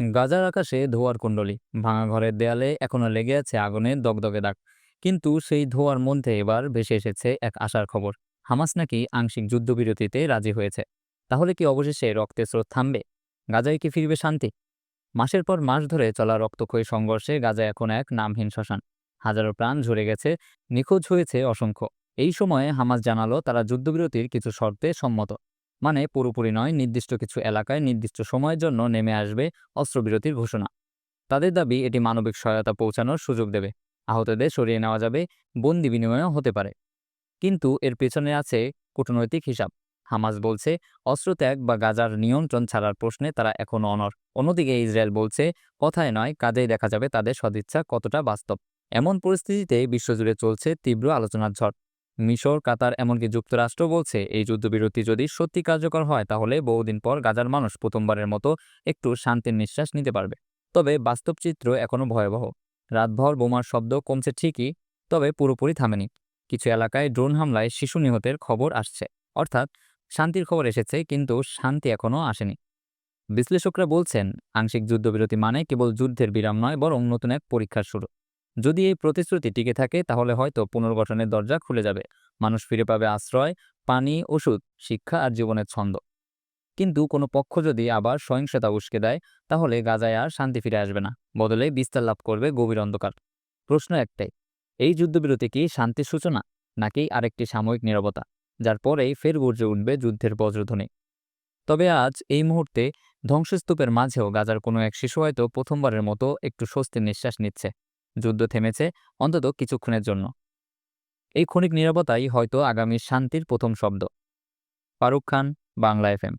গাজার আকাশে ধোঁয়ার কুণ্ডলী, ভাঙা ঘরের দেয়ালে এখনও লেগে আছে আগুনের দগদগে দাগ। কিন্তু সেই ধোঁয়ার মধ্যে এবার ভেসে এসেছে এক আশার খবর। হামাস নাকি আংশিক যুদ্ধবিরতিতে রাজি হয়েছে। তাহলে কি অবশেষে রক্তের স্রোত থামবে? গাজায় কি ফিরবে শান্তি? মাসের পর মাস ধরে চলা রক্তক্ষয়ী সংঘর্ষে গাজা এখন এক নামহীন শ্মশান। হাজারো প্রাণ ঝরে গেছে, নিখোঁজ হয়েছে অসংখ্য। এই সময়ে হামাস জানালো তারা যুদ্ধবিরতির কিছু শর্তে সম্মত। মানে পুরোপুরি নয়, নির্দিষ্ট কিছু এলাকায় নির্দিষ্ট সময়ের জন্য নেমে আসবে অস্ত্রবিরতির ঘোষণা। তাদের দাবি, এটি মানবিক সহায়তা পৌঁছানোর সুযোগ দেবে। আহতদের সরিয়ে নেওয়া যাবে, বন্দি বিনিময়ও হতে পারে। কিন্তু এর পেছনে আছে কূটনৈতিক হিসাব। হামাস বলছে, অস্ত্রত্যাগ বা গাজার নিয়ন্ত্রণ ছাড়ার প্রশ্নে তারা এখনও অনর অন্যদিকে ইসরায়েল বলছে, কথায় নয়, কাজেই দেখা যাবে তাদের সদিচ্ছা কতটা বাস্তব। এমন পরিস্থিতিতে বিশ্বজুড়ে চলছে তীব্র আলোচনার ঝড়। মিশর, কাতার এমনকি যুক্তরাষ্ট্র বলছে, এই যুদ্ধবিরতি যদি সত্যি কার্যকর হয়, তাহলে বহুদিন পর গাজার মানুষ প্রথমবারের মতো একটু শান্তির নিঃশ্বাস নিতে পারবে। তবে বাস্তব চিত্র এখনও ভয়াবহ। রাতভর বোমার শব্দ কমছে ঠিকই, তবে পুরোপুরি থামেনি। কিছু এলাকায় ড্রোন হামলায় শিশু নিহতের খবর আসছে। অর্থাৎ শান্তির খবর এসেছে, কিন্তু শান্তি এখনও আসেনি। বিশ্লেষকরা বলছেন, আংশিক যুদ্ধবিরতি মানে কেবল যুদ্ধের বিরাম নয়, বরং নতুন এক পরীক্ষার শুরু। যদি এই প্রতিশ্রুতি টিকে থাকে, তাহলে হয়তো পুনর্গঠনের দরজা খুলে যাবে। মানুষ ফিরে পাবে আশ্রয়, পানি, ওষুধ, শিক্ষা আর জীবনের ছন্দ। কিন্তু কোনো পক্ষ যদি আবার সহিংসতা উস্কে দেয়, তাহলে গাজায় আর শান্তি ফিরে আসবে না। বদলে বিস্তার লাভ করবে গভীর অন্ধকার। প্রশ্ন একটাই, এই যুদ্ধবিরতি কি শান্তির সূচনা, নাকি আরেকটি সাময়িক নীরবতা, যার পরেই ফের গর্জে উঠবে যুদ্ধের বজ্রধ্বনি? তবে আজ এই মুহূর্তে ধ্বংসস্তূপের মাঝেও গাজার কোনো এক শিশু হয়তো প্রথমবারের মতো একটু স্বস্তির নিঃশ্বাস নিচ্ছে। যুদ্ধ থেমেছে অন্তত কিছুক্ষণের জন্য। এই ক্ষণিক নিরাপত্তাই হয়তো আগামী শান্তির প্রথম শব্দ। Faruk Khan, Bangla F FM.